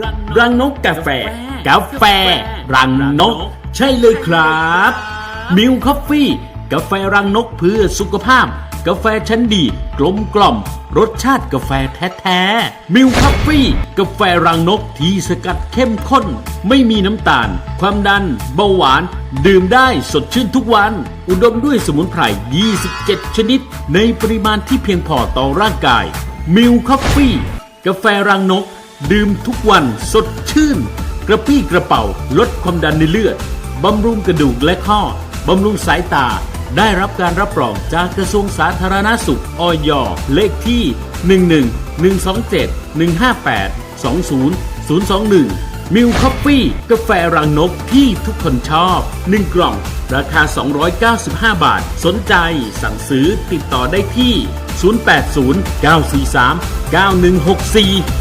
รังนกกาแฟ กาแฟ รังนก ใช่เลยครับมิวคอฟฟี่ กาแฟรังนกเพื่อสุขภาพ กาแฟชั้นดี กลมกล่อม รสชาติกาแฟแท้ๆมิวคอฟฟี่ กาแฟรังนกที่สกัดเข้มข้น ไม่มีน้ำตาล ความดัน เบาหวาน ดื่มได้สดชื่นทุกวัน อุดมด้วยสมุนไพร 27 ชนิด ในปริมาณที่เพียงพอต่อร่างกายมิวคอฟฟี่ กาแฟรังนก ดื่มทุกวันสดชื่น กระปี้กระเป๋า ลดความดันในเลือด บำรุงกระดูกและข้อ บำรุงสายตา ได้รับการรับรองจากกระทรวงสาธารณาสุขออยเลขที่ 11 127 158 20 021 มิลคอฟฟี่ กาแฟรังนกที่ทุกคนชอบ 1 กล่อง ราคา 295 บาท สนใจสั่งซื้อติดต่อได้ที่ 080 943 9164